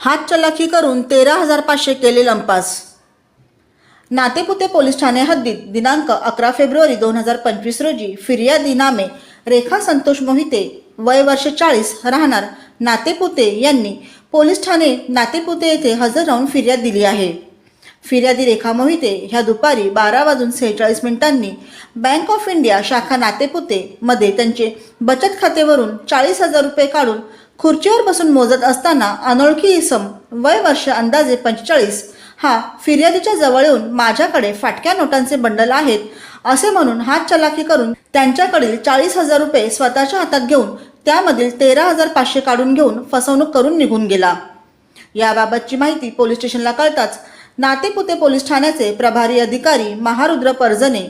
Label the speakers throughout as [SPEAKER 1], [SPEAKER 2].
[SPEAKER 1] हात चलाखी करून तेरा हजार पाचशे केले लंपास. नातेपुते पोलीस ठाणे हद्दीत दिनांक अकरा फेब्रुवारी दोन हजार पंचवीस रोजी फिर्यादी नामे रेखा संतोष मोहिते वय वर्ष चाळीस राहणार नातेपुते यांनी पोलीस ठाणे नातेपुते येथे हजर राहून फिर्याद दिली आहे. फिर्यादी रेखा मोहिते ह्या दुपारी बारा वाजून सेहेचाळीस मिनिटांनी बँक ऑफ इंडिया शाखा नातेपुते मध्ये त्यांचे बचत खातेवरून चाळीस हजार रुपये काढून खुर्चीवर बसून मोजत असताना अनोळखी इसम वय वर्ष अंदाजे पंचेचाळीस हा फिर्यादीच्या जवळ येऊन माझ्याकडे फाटक्या नोटांचे बंडल आहेत असे म्हणून हात चलाखी करून त्यांच्याकडील चाळीस हजार रुपये स्वतःच्या हातात घेऊन त्यामधील तेरा हजार पाचशे काढून घेऊन फसवणूक करून निघून गेला. याबाबतची माहिती पोलीस स्टेशनला कळताच नातेपुते पोलीस ठाण्याचे प्रभारी अधिकारी Maharudra Parjane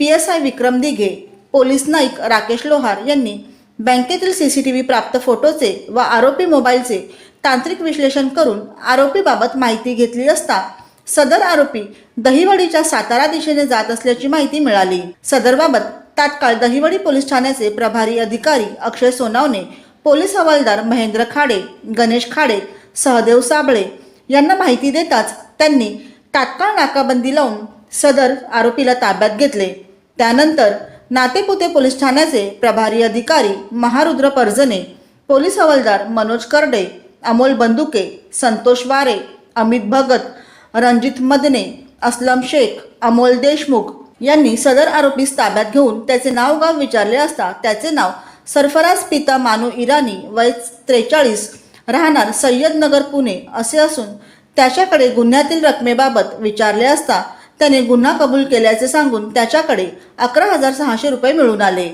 [SPEAKER 1] P S I Vikram Dighe police Naik Rakesh Lohar यांनी बँकेतील सी सी टी व्ही प्राप्त फोटोचे व आरोपी मोबाईलचे तांत्रिक विश्लेषण करून आरोपीबाबत माहिती घेतली असता सदर आरोपी दहिवडीच्या सातारा दिशेने जात असल्याची माहिती मिळाली. सदरबाबत तात्काळ दहिवडी पोलीस ठाण्याचे प्रभारी अधिकारी अक्षय सोनावणे पोलीस हवालदार महेंद्र खाडे गणेश खाडे सहदेव साबळे यांना माहिती देताच त्यांनी तात्काळ नाकाबंदी लावून सदर आरोपीला ताब्यात घेतले. त्यानंतर नातेपुते पोलीस ठाण्याचे प्रभारी अधिकारी महारुद्र परजने पोलीस हवालदार मनोज करडे अमोल बंदुके संतोष वारे अमित भगत रणजित मदने असलम शेख अमोल देशमुख यांनी सदर आरोपीस ताब्यात घेऊन त्याचे नाव गाव विचारले असता त्याचे नाव सरफराज पिता मानू इराणी वय त्रेचाळीस राहणार सय्यदनगर पुणे असे असून त्याच्याकडे गुन्ह्यातील रकमेबाबत विचारले असता त्याने गुन्हा कबूल केल्याचे सांगून त्याच्याकडे अकरा हजार सहाशे रुपये मिळून आले.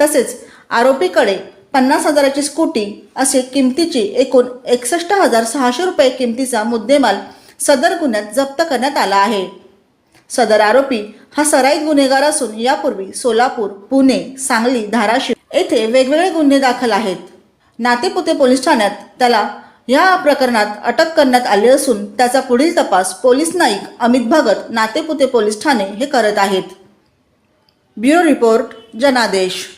[SPEAKER 1] तसेच आरोपीकडे पन्नास हजाराची स्कूटी असे किमतीची एकूण एकसष्ट हजार सहाशे रुपये किमतीचा मुद्देमाल सदर गुन्ह्यात जप्त करण्यात आला आहे. सदर आरोपी हा सराईत गुन्हेगार असून यापूर्वी सोलापूर पुणे सांगली धाराशिव येथे वेगवेगळे गुन्हे दाखल आहेत. नातेपुते पोलीस ठाण्यात त्याला या प्रकरणात अटक करण्यात आली असून त्याचा पुढील तपास पोलीस नाईक अमित भगत नातेपुते पोलीस ठाणे हे करत आहेत. ब्युरो रिपोर्ट जनादेश.